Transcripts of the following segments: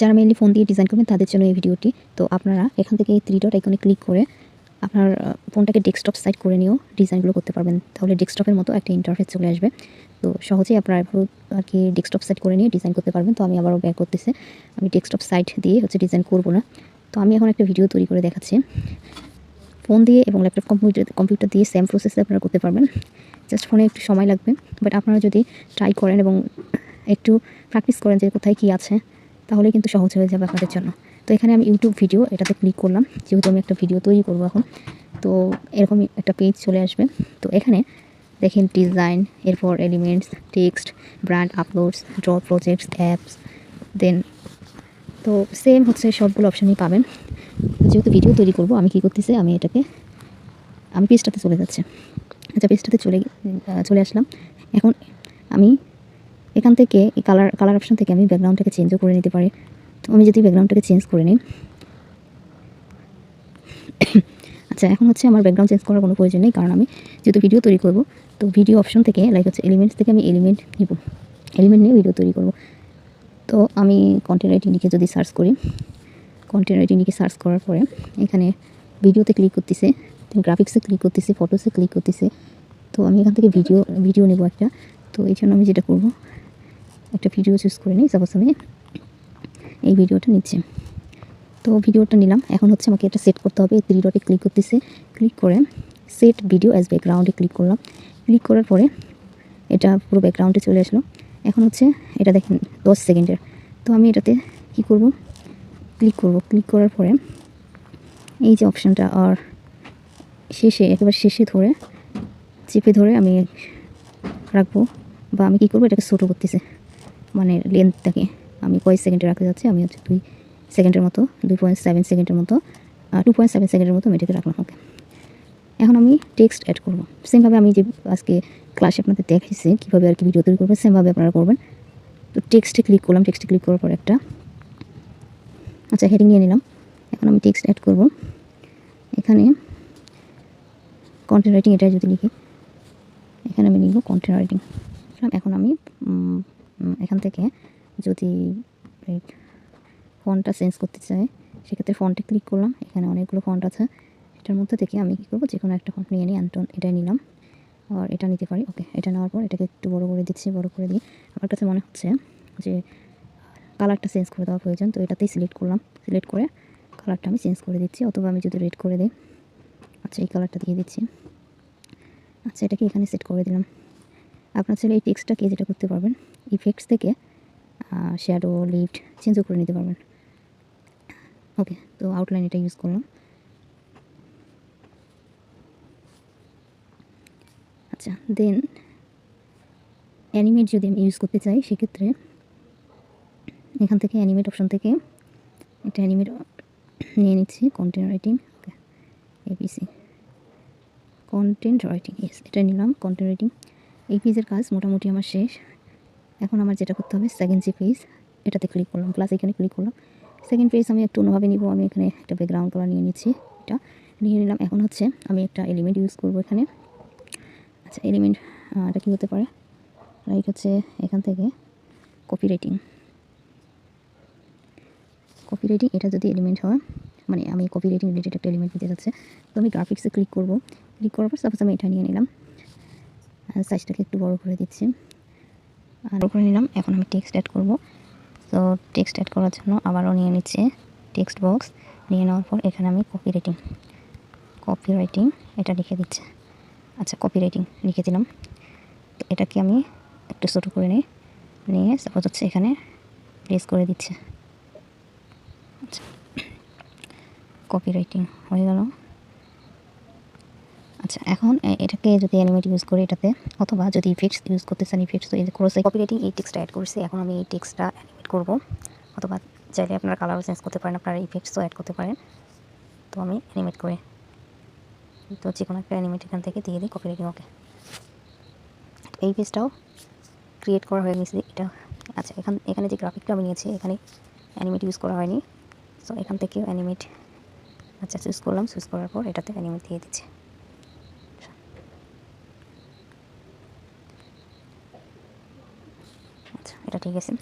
যারা mainly phone দিয়ে design করবেন, তাদের জন্য এই ভিডিওটি তো আপনারা এখান থেকে এই থ্রি ডট আইকনে ক্লিক করে আপনার ফোনটাকে ডেস্কটপ সাইড করে নিয়েও ডিজাইনগুলো করতে পারবেন। তাহলে ডেস্কটপের মতো একটা ইন্টারফেস চলে আসবে। তো সহজেই আপনারা পুরো আর কি ডেস্কটপ সাইড করে নিয়ে ডিজাইন করতে পারবেন। তো আমি আবারও ব্যাক করতেছে। আমি ডেস্কটপ সাইট দিয়ে হচ্ছে ডিজাইন করব না। তো আমি এখন একটা ভিডিও তৈরি করে দেখাচ্ছি। ফোন দিয়ে এবং ল্যাপটপ কম্পিউটার কম্পিউটার দিয়ে সেম প্রসেসে আপনারা করতে পারবেন। জাস্ট ফোনে একটু সময় লাগবে। বাট আপনারা যদি ট্রাই করেন এবং একটু প্র্যাকটিস করেন যে কোথায় কী আছে তাহলে কিন্তু সহজ হয়ে যাবে আপনাদের জন্য। তো এখানে আমি ইউটিউব ভিডিও এটাতে ক্লিক করলাম, যেহেতু আমি একটা ভিডিও তৈরি করব এখন, তো এরকমই একটা পেজ চলে আসবে। তো এখানে দেখেন ডিজাইন এরপর elements text brand uploads draw projects apps then তো সেম হচ্ছে সবগুলো অপশানই পাবেন। যেহেতু ভিডিও তৈরি করব, আমি কী করতেছি, আমি এটাকে, আমি পেজটাতে চলে যাচ্ছি। আচ্ছা পেজটাতে চলে চলে আসলাম। এখন আমি এখান থেকে এই কালার কালার অপশান থেকে আমি ব্যাকগ্রাউন্ডটাকে চেঞ্জও করে নিতে পারি। তো আমি যদি ব্যাকগ্রাউন্ডটাকে চেঞ্জ করে নিই। আচ্ছা এখন হচ্ছে আমার ব্যাকগ্রাউন্ড চেঞ্জ করার কোনো প্রয়োজন নেই, কারণ আমি যেহেতু ভিডিও তৈরি করব, তো ভিডিও অপশন থেকে লাইক হচ্ছে এলিমেন্টস থেকে আমি এলিমেন্ট নিব। এলিমেন্ট নিয়ে ভিডিও তৈরি করব। তো আমি কন্টেন্ট রাইটিং লিখে যদি সার্চ করি কন্টেন্ট রাইটিং লিখে সার্চ করার পরে, এখানে ভিডিওতে ক্লিক করতেছে গ্রাফিক্সে ক্লিক করতেছে ফটোসে ক্লিক করতেছে। তো আমি এখান থেকে ভিডিও ভিডিও নেব একটা। তো এই জন্য আমি যেটা করব একটা ভিডিও চুজ করে নিই সাপোজ আমি এই ভিডিওটা নিচ্ছি। তো ভিডিওটা নিলাম। এখন হচ্ছে আমাকে এটা সেট করতে হবে। থ্রি ডটে ক্লিক করতেছে। ক্লিক করে সেট ভিডিও অ্যাজ ব্যাকগ্রাউন্ডে ক্লিক করলাম। ক্লিক করার পরে এটা পুরো ব্যাকগ্রাউন্ডে চলে আসলো। এখন হচ্ছে এটা দেখেন, দশ সেকেন্ডের। তো আমি এটাতে কি করব? ক্লিক করব। ক্লিক করার পরে এই যে অপশানটা আর শেষে, একেবারে শেষে ধরে, চেপে ধরে আমি রাখব। বা আমি কী করব? এটাকে ছোটো করতেছে। মানে লেন্থটাকে আমি কয় সেকেন্ডে রাখতে যাচ্ছি? আমি হচ্ছে দুই সেকেন্ডের মতো, দুই পয়েন্ট সেভেন সেকেন্ডের মতো টু পয়েন্ট সেভেন সেকেন্ডের মতো আমি এটাকে রাখলাম ওকে এখন আমি টেক্সট অ্যাড করব। সেমভাবে আমি যে আজকে ক্লাসে আপনাদের দেখাইছি, কীভাবে আর কি ভিডিও তৈরি করবেন সেমভাবে আপনারা করবেন। তো টেক্সটে ক্লিক করলাম টেক্সটে ক্লিক করার পর একটা। আচ্ছা হেডিং নিয়ে নিলাম। এখন আমি টেক্সট অ্যাড করব। এখানে কন্টেন্ট রাইটিং এটা যদি লিখি, এখানে আমি লিখব কন্টেন্ট রাইটিং এখন আমি এখান থেকে যদি ফন্টটা চেঞ্জ করতে চাই, সেক্ষেত্রে ফন্টে ক্লিক করলাম। এখানে অনেকগুলো ফন্ট আছে। এটার মধ্যে থেকে আমি কী করব? যে কোনো একটা ফন্ট নিয়ে নিই, অ্যান্টন এটাই নিলাম। আর এটা নিতে পারি। ওকে, এটা নেওয়ার পর এটাকে একটু বড় করে দিচ্ছি, বড় করে দিয়ে। আমার কাছে মনে হচ্ছে যে কালারটা চেঞ্জ করে দেওয়া প্রয়োজন, তো এটাতেই সিলেক্ট করলাম। সিলেক্ট করে কালারটা আমি চেঞ্জ করে দিচ্ছি। অথবা আমি যদি রেড করে দিই আচ্ছা এই কালারটা দিয়ে দিচ্ছি। আচ্ছা এটাকে এখানে সেট করে দিলাম। আপনার ছেলে এই টেক্সটটাকে যেটা করতে পারবেন ইফেক্টস থেকে শ্যাডো লিফট চেঞ্জও করে নিতে পারবেন। ওকে তো আউটলাইন এটা ইউজ করলাম। আচ্ছা দেন অ্যানিমেট যদি আমি ইউজ করতে চাই, সেক্ষেত্রে এখান থেকে অ্যানিমেট অপশন থেকে একটা অ্যানিমেট নিয়ে নিচ্ছি content writing okay ABC content writing এটা নিলাম কন্টেন্ট রাইটিং এই পেজের কাজ মোটামুটি আমার শেষ। এখন আমার যেটা করতে হবে সেকেন্ড যে পেজ এটাতে ক্লিক করলাম। প্লাস এখানে ক্লিক করলাম। সেকেন্ড পেজ আমি একটু অন্যভাবে নিব। আমি এখানে একটা ব্যাকগ্রাউন্ড কালার নিয়ে নিচ্ছি। এটা নিয়ে নিলাম। এখন হচ্ছে আমি একটা এলিমেন্ট ইউজ করব এখানে। আচ্ছা এলিমেন্ট এটা কী হতে পারে? লাইক হচ্ছে এখান থেকে কপি রাইটিং কপি রাইটিং এটা যদি এলিমেন্ট হয় মানে আমি কপি রাইটিং রিলেটেড একটা এলিমেন্ট নিতে যাচ্ছে তো আমি গ্রাফিক্সে ক্লিক করব। ক্লিক করার পর সাপোজ আমি এটা নিয়ে নিলাম। সাইজটাকে একটু বড় করে দিচ্ছি। আর করে নিলাম, এখন আমি টেক্সট অ্যাড করব। তো টেক্সট অ্যাড করার জন্য আবারও নিয়ে নিচ্ছে টেক্সট বক্স নিয়ে নেওয়ার পর এখানে আমি কপি রাইটিং কপি রাইটিং এটা লিখে দিচ্ছে। আচ্ছা কপি রাইটিং লিখে দিলাম। তো এটাকে আমি একটু ছোটো করে নিই, নিয়ে সাপোজ হচ্ছে এখানে প্লেস করে দিচ্ছে। আচ্ছা কপি রাইটিং হয়ে গেল। আচ্ছা এখন এটাকে যদি অ্যানিমেট ইউজ করি এটাতে, অথবা যদি ইফেক্টস ইউজ করতে চান ইফেক্টস এই যে ক্রোসে কপি রাইটিং এই টেক্সটটা অ্যাড করছি, এখন আমি এই টেক্সটটা অ্যানিমেট করব। অথবা চাইলে আপনারা কালারও চেঞ্জ করতে পারেন, আপনারা ইফেক্টসও অ্যাড করতে পারেন। তো আমি অ্যানিমেট করে। তো যে কোনো একটা অ্যানিমেট এখান থেকে দিয়ে দিই কপি রাইটিং ওকে এই পেজটাও ক্রিয়েট করা হয়ে গেছে, এটা আচ্ছা এখান, এখানে যে গ্রাফিকটা আমি নিয়েছি, এখানে অ্যানিমেট ইউজ করা হয়নি। সো এখান থেকেও অ্যানিমেট আচ্ছা চুজ করলাম চুজ করার পর এটাতে অ্যানিমেট দিয়ে দিচ্ছে। আচ্ছা ঠিক আছে।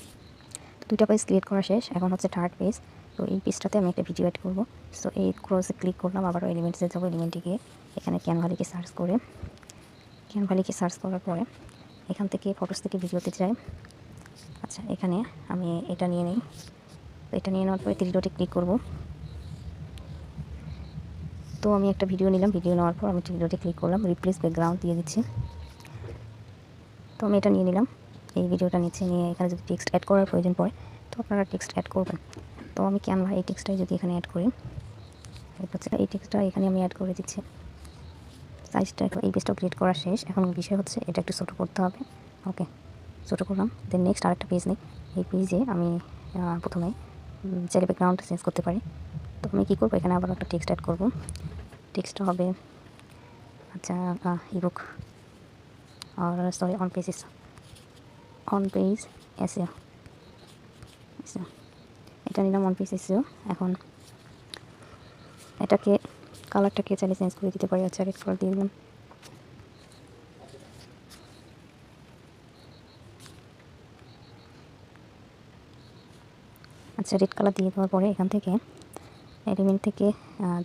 তো দুইটা পেজ ক্রিয়েট করা শেষ, এখন হচ্ছে থার্ড পেজ তো এই পেজটাতে আমি একটা ভিডিও অ্যাড করব। সো এই ক্রোজে ক্লিক করলাম আবারও এলিমেন্টসে যাব এলিমেন্টে গিয়ে এখানে ক্যানভা লিখে সার্চ করে। ক্যানভালিকে সার্চ করার পরে এখান থেকে ফটোস থেকে ভিডিওতে যাই। আচ্ছা এখানে আমি এটা নিয়ে নিই। এটা নিয়ে নেওয়ার পরে থ্রি ডটে ক্লিক করব। তো আমি একটা ভিডিও নিলাম। ভিডিও নেওয়ার পর আমি ডটে ক্লিক করলাম। রিপ্লেস ব্যাকগ্রাউন্ড দিয়ে দিচ্ছি। তো আমি এটা নিয়ে নিলাম। এই ভিডিওটা নিচ্ছে নিয়ে এখানে যদি টেক্সট অ্যাড করার প্রয়োজন পড়ে, তো আপনারা টেক্সট অ্যাড করবেন। তো আমি ক্যানভা এই টেক্সটটাই যদি এখানে অ্যাড করি, এই টেক্সটটা এখানে আমি অ্যাড করে দিচ্ছি। সাইজটা এই পেজটা ক্রিয়েট করা শেষ। এখন বিষয় হচ্ছে এটা একটু ছোটো করতে হবে। ওকে ছোটো করলাম। দেন নেক্সট আরেকটা পেজ নেই। এই পেজে আমি প্রথমে চাইলে ব্যাকগ্রাউন্ড চেঞ্জ করতে পারি। তো আমি কী করব? এখানে আবার একটা টেক্সট অ্যাড করব। টেক্সটটা হবে আচ্ছা ebook R sorry on pages on page SEO এটা নিলাম অন পেজ এসিও এখন এটাকে কালারটাকে চাইলে চেঞ্জ করে দিতে পারি। আচ্ছা রেড কালার দিয়ে দিলাম। আচ্ছা রেড কালার দিয়ে দেওয়ার পরে এখান থেকে এলিমেন্ট থেকে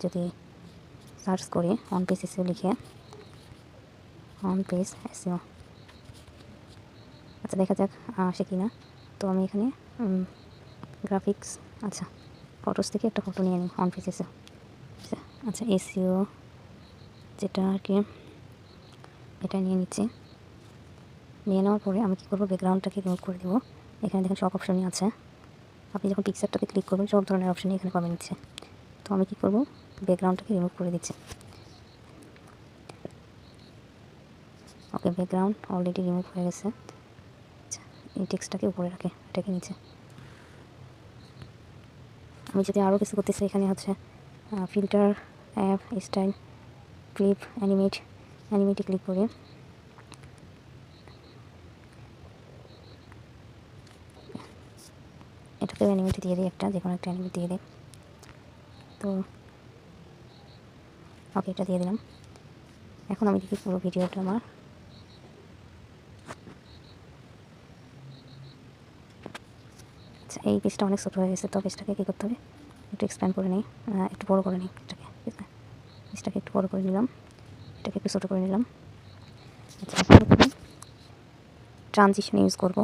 যদি সার্চ করি অন পেজ এসিও লিখে। অন পেজ এসিও আচ্ছা দেখা যাক আসে কি না তো আমি এখানে গ্রাফিক্স আচ্ছা ফটোস থেকে একটা ফটো নিয়ে নিই অন এসিও আচ্ছা আচ্ছা এসিও যেটা আর কি, এটা নিয়ে নিচ্ছি। নিয়ে নেওয়ার পরে আমি কী করব ব্যাকগ্রাউন্ডটাকে রিমুভ করে দেবো। এখানে দেখেন সব অপশনই আছে। আপনি যখন পিকচারটাতে ক্লিক করবেন, সব ধরনের অপশনই এখানে পাবেন নিচ্ছে। তো আমি কী করব ব্যাকগ্রাউন্ডটাকে রিমুভ করে দিচ্ছি। ওকে ব্যাকগ্রাউন্ড অলরেডি রিমুভ হয়ে গেছে। আচ্ছা এই টেক্সটটাকে উপরে রাখে, এটাকে নিচে। আমি যদি আরও কিছু করতে চাই, এখানে হচ্ছে filter app style clip animate অ্যানিমেটে click করে। এটাকেও অ্যানিমেট দিয়ে দিই একটা যে কোনো একটা অ্যানিমেট দিয়ে দিই। তো ওকে এটা দিয়ে দিলাম। এখন আমি দেখি পুরো ভিডিওটা আমার আচ্ছা এই পেজটা অনেক ছোটো হয়ে গেছে, তো পেজটাকে কী করতে হবে? একটু এক্সপ্যান্ড করে নিই একটু বড় করে নিই পেজটাকে পেজটাকে একটু বড় করে নিলাম, এটাকে একটু ছোটো করে নিলাম। আচ্ছা ট্রানজিশন ইউজ করব।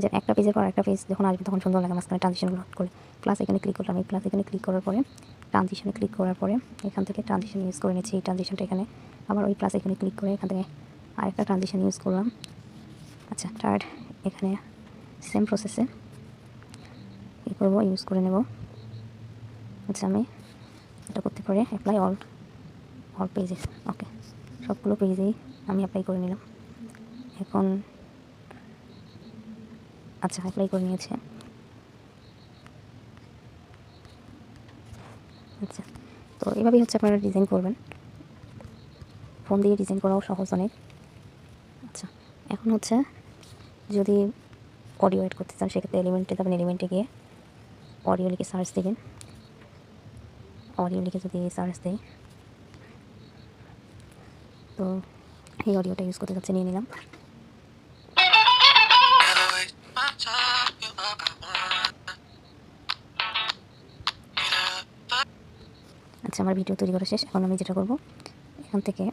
যে একটা পেজের পর একটা পেজ যখন আসবে তখন সুন্দর লাগে মাঝখানে ট্রানজিশনগুলো করে প্লাস এখানে ক্লিক করলাম, এই প্লাস এখানে ক্লিক করার পরে ট্রানজিশনে ক্লিক করার পরে, এখান থেকে ট্রানজিশন ইউজ করে নিচ্ছি, এই ট্রানজিশনটা এখানে। আবার ওই প্লাস এখানে ক্লিক করে এখান থেকে আরেকটা ট্রানজিশন ইউজ করলাম। আচ্ছা থার্ড এখানে সেম প্রসেসে কী করব ইউজ করে নেব। আচ্ছা আমি এটা করতে পারি apply all all pages okay সবগুলো পেজেই আমি অ্যাপ্লাই করে নিলাম। এখন আচ্ছা অ্যাপ্লাই করে নিয়েছে। আচ্ছা তো এভাবেই হচ্ছে আপনারা ডিজাইন করবেন। ফোন দিয়ে ডিজাইন করাও সহজ অনেক। আচ্ছা এখন হচ্ছে যদি অডিও এড করতে চান, সেক্ষেত্রে এলিমেন্টে যাবেন এলিমেন্টে গিয়ে অডিও লিখে সার্চ দেবেন। অডিও লিখে যদি সার্চ দেয় তো এই অডিওটা ইউজ করতে যাচ্ছে নিয়ে নিলাম। আচ্ছা আমার ভিডিও তৈরি করা শেষ। এখন আমি যেটা করব, এখান থেকে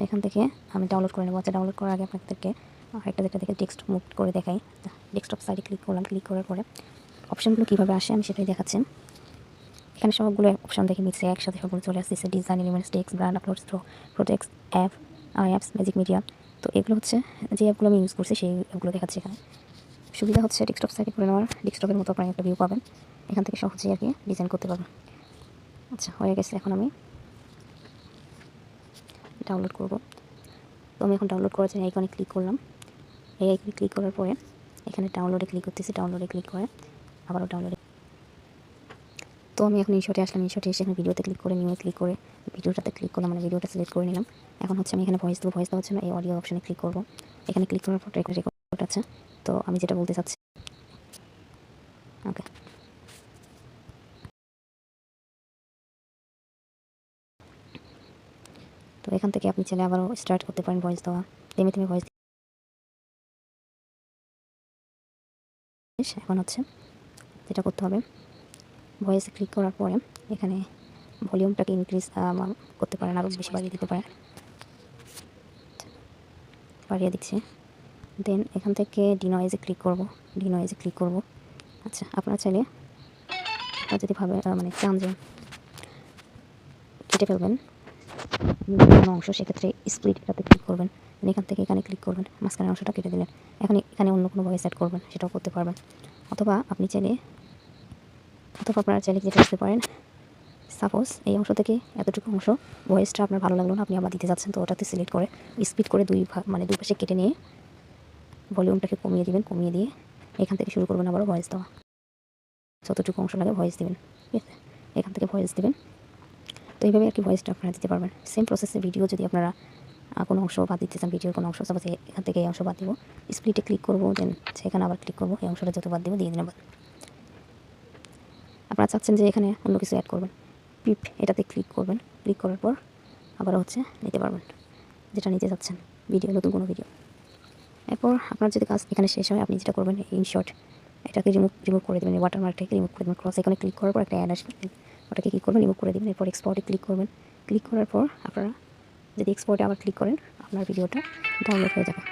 আচ্ছা এখান থেকে। আমি ডাউনলোড করে নেব। আচ্ছা ডাউনলোড করার আগে আপনাদেরকে আরেকটা যেটা দেখে টেক্সট মুভ করে দেখাই। ডেস্কটপ সাইডে ক্লিক করলাম। ক্লিক করার পরে অপশানগুলো কীভাবে আসে আমি সেটাই দেখাচ্ছি। এখানে সবগুলো অপশান দেখে নিচ্ছে। একসাথে সবগুলো চলে আসতেছে। Design elements text brand upload draw projects app আর অ্যাপস ম্যাজিক মিডিয়া তো এগুলো হচ্ছে যে অ্যাপগুলো আমি ইউজ করছি সেই অ্যাপগুলো দেখাচ্ছি এখানে। সুবিধা হচ্ছে ডেস্কটপ সাইডে করে নেওয়ার। ডেস্কটপের মতো আপনারা একটা ভিউ পাবেন। এখান থেকে সহজেই আর কি ডিজাইন করতে পারবেন। আচ্ছা হয়ে গেছে এখন আমি ডাউনলোড করব। তো আমি এখন ডাউনলোড করার জন্য আইকনে ক্লিক করলাম। এই আইকনে ক্লিক করার পরে এখানে ডাউনলোডে ক্লিক করতেছি ডাউনলোডে ক্লিক করে আবারও ডাউনলোডে তো আমি এখন ইনশটে আসলাম ইনশটে এসে এখানে ভিডিওতে ক্লিক করে নিয়ে ক্লিক করে ভিডিওটাতে ক্লিক করলাম মানে ভিডিওটা সিলেক্ট করে নিলাম। এখন হচ্ছে আমি এখানে ভয়েস দেবো ভয়েস দেওয়ার জন্য এই অডিও অপশানে ক্লিক করব। এখানে ক্লিক করার পর রেকর্ড আছে। তো আমি যেটা বলতে চাচ্ছি ওকে তো এখান থেকে আপনি চাইলে আবারও স্টার্ট করতে পারেন ভয়েস দেওয়া। ধীমে ধীমে ভয়েস এখন হচ্ছে যেটা করতে হবে ভয়েসে ক্লিক করার পরে এখানে ভলিউমটাকে ইনক্রিজ করতে পারেন আরও বেশি বাড়িয়ে দিতে পারেন। বাড়িয়ে দিচ্ছি। দেন এখান থেকে ডিনয়েজে ক্লিক করব ডিনয়েজে ক্লিক করব। আচ্ছা আপনারা চাইলে যদি ভাবে মানে চান যে কেটে ফেলবেন কোনো অংশ সেক্ষেত্রে স্প্লিট এটাতে ক্লিক করবেন। এখান থেকে এখানে ক্লিক করবেন, মাঝখানের অংশটা কেটে দিলেন এখন এখানে অন্য কোনো ভয়েস অ্যাড করবেন, সেটাও করতে পারবেন। অথবা আপনি চাইলে, অথবা আপনারা চাইলে যেটা করতে পারেন সাপোজ এই অংশ থেকে এতটুকু অংশ ভয়েসটা আপনার ভালো লাগল না, আপনি আবার দিতে যাচ্ছেন, তো ওটাতে সিলেক্ট করে স্পিড করে দুই মানে দুই পাশে কেটে নিয়ে ভলিউমটাকে কমিয়ে দিবেন, কমিয়ে দিয়ে এখান থেকে শুরু করবেন আবারও ভয়েস দেওয়া। যতটুকু অংশ লাগে ভয়েস দিবেন। ঠিক আছে? এখান থেকে ভয়েস দিবেন। তো এইভাবে আর কি ভয়েসটা আপনারা দিতে পারবেন। সেম প্রসেসে ভিডিও যদি আপনারা কোনো অংশ বাদ দিতে চান ভিডিওর কোনো অংশ সাপোজ এখান থেকে এই অংশ বাদ দিব। স্প্লিটে ক্লিক করব দেন সেখানে আবার ক্লিক করব, এই অংশটা যত বাদ দিব, দিয়ে দিন আপনারা চাচ্ছেন যে এখানে অন্য কিছু অ্যাড করবেন। পিপ এটাতে ক্লিক করবেন। ক্লিক করার পর আবার হচ্ছে নিতে পারবেন, যেটা নিতে চাচ্ছেন ভিডিও নতুন কোনো ভিডিও এরপর আপনার যদি কাজ এখানে শেষ হয়, আপনি যেটা করবেন ইনশর্ট এটাকে রিমুভ রিমুভ করে দেবেন ওয়াটারমার্কটাকে রিমুভ করে দেবেন ক্রস এখানে ক্লিক করার পর একটা অ্যাড আসবে। ওটাকে কী করবেন? রিমুভ করে দেবেন। এরপর এক্সপোর্টে ক্লিক করবেন। ক্লিক করার পর আপনারা যদি এক্সপোর্টে আবার ক্লিক করেন, আপনার ভিডিওটা ডাউনলোড হয়ে যাবে.